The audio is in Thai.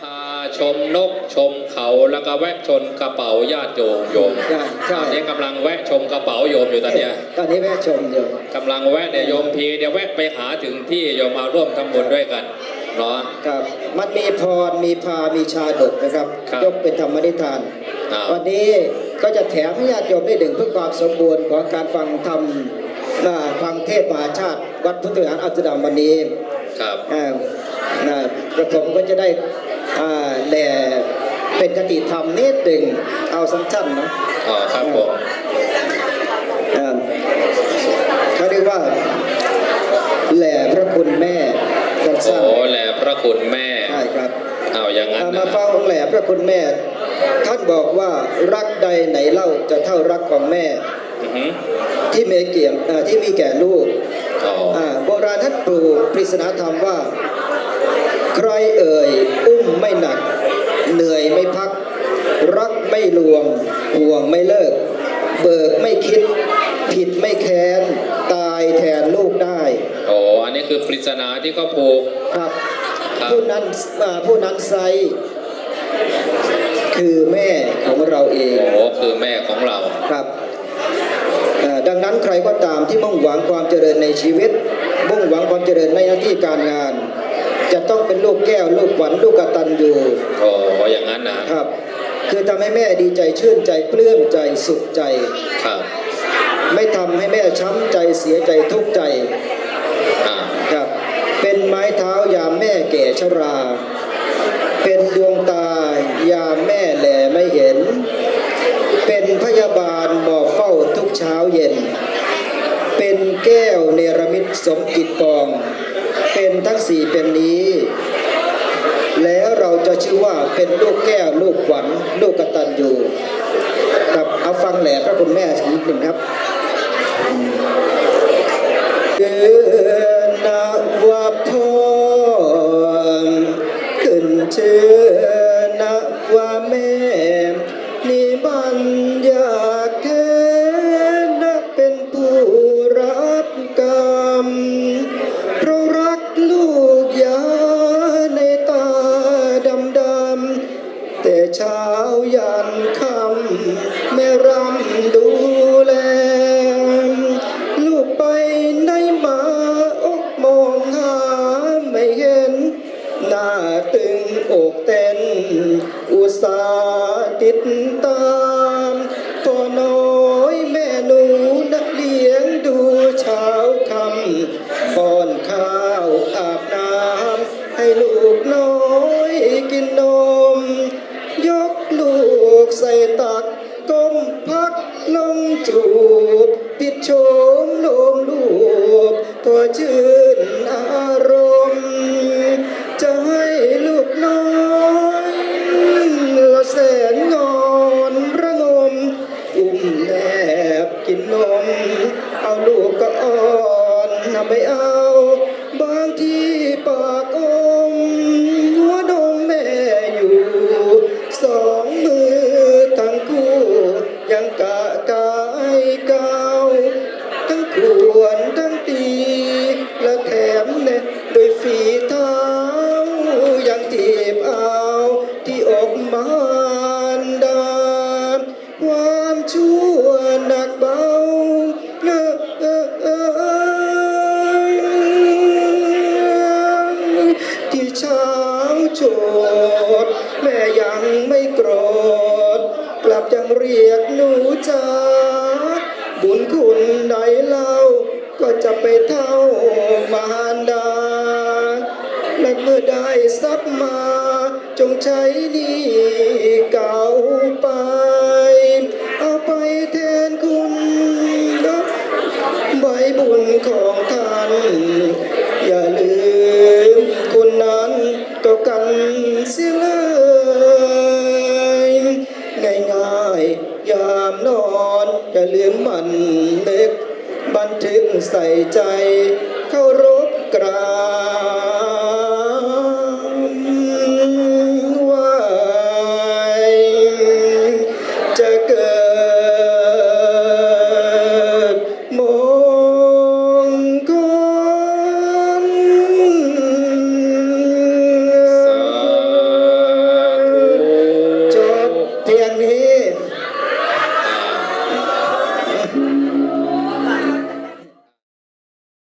พาชมนกชมเขาแล้วก็แวะชนกระเป๋าญาติโยมโยมใช่ใช่ ตอนนี้กำลังแวะชมกระเป๋าโยมอยู่ตอนเนี้ยตอนนี้แม่ชมอยู่ กำลังแวะเดี๋ยวโยมพีเดี๋ยวแวะไปหาถึงที่โยมมาร่วมทำบุญด้วยกันเนาะ ครับมันมีพรมีพา มีชาดกนะครับ ครับยกเป็นธรรมนิทานอ้าววันนี้ก็จะแถมให้ญาติโยมได้ดึงเพื่อความสมบูรณ์ของการฟังธรรมอ่าฟังเทศน์มหาชาติ วัดพุทธวิหารอัสดามวันนี้ครับ อ่านะกระผมก็จะได้อ่า แหล่เป็นคติธรรมนิดหนึ่งเอาสั้นๆนะอ๋อครับผมอ่าเขาเรียกว่าแหล่พระคุณแม่สั้โอ้นแหละพระคุณแม่ๆใช่ครับเอาอย่างนั้นเอานะมาฟังของแหล่พระคุณแม่ ท่านบอกว่ารักใดไหนเล่าจะเท่ารักของแม่อือหือที่มีเกี่ยมอ่าที่มีแก่ลูกอ๋ออ่าโบราณท่านปลูกปริศนาธรรมว่า ใครเอ่ย อุ้มไม่หนัก เหนื่อยไม่พัก รักไม่ลวง ห่ วงไม่เลิก เบิกไม่คิด ผิดไม่แค้น ตายแทนลูกได้ โอ้อันนี้คือปริศนาที่เขาผูก ครับ ครับ ผู้นั้นอ่าผู้นั้นไซคือแม่ของเราเอง โอ้คือแม่ของเรา ครับเอ่อดังนั้นใครก็ตามที่มุ่งหวังความเจริญในชีวิต มุ่งหวังความเจริญในหน้าที่การงาน จะต้องเป็นลูกแก้ว ลูกขวัญลูกกตัญญูโอ้อย่างนั้นนะครับ คือทำให้แม่ดีใจชื่นใจปลื้มใจสุขใจครับ ไม่ทำให้แม่ช้ำใจเสียใจทุกข์ใจอ่าครับ เป็นไม้เท้ายามแม่แก่ชรา เป็นดวงตายามแม่แลไม่เห็น เป็นพยาบาลหมอบเฝ้าทุกเช้าเย็น เป็นแก้วเนรมิตสมจิตปอง เป็นทั้งสี่เป็นนี้แล้วเราจะ ชื่อว่าเป็นลูกแก้วลูกขวัญลูกกตัญญูครับเอาฟังแหล่พระคุณแม่สักนิดหนึ่งครับเกินนาว่าพ่อขึ้นเชื่อ ดูแล ลูกไปไหนมาอกมองหาไม่เห็น หน้าตึงอกเต้น อุตส่าห์ติดตามพ่อน้อยแม่หนูนักเลี้ยงดูเช้าคำป้อนข้าวอาบน้ำให้ลูกน้อย ก้มพักลงจูบปิดโฉมโลมลูกตัวชื่นอารมณ์ จะให้ลูกน้อยละแสนงอนระงม อุ้มแนบกินนม เอาลูกก็อ่อนนำไม่เอา บางที่ปากอมหั ยังเรียกหนูจ้าบุญคุณใดเล่า ก็จะไปเท่ามารดาและเมื่อได้ทรัพย์มา จงใช้นี่เก่าไป อนอย่าลืมมันนึกบันทึกใส่ใจ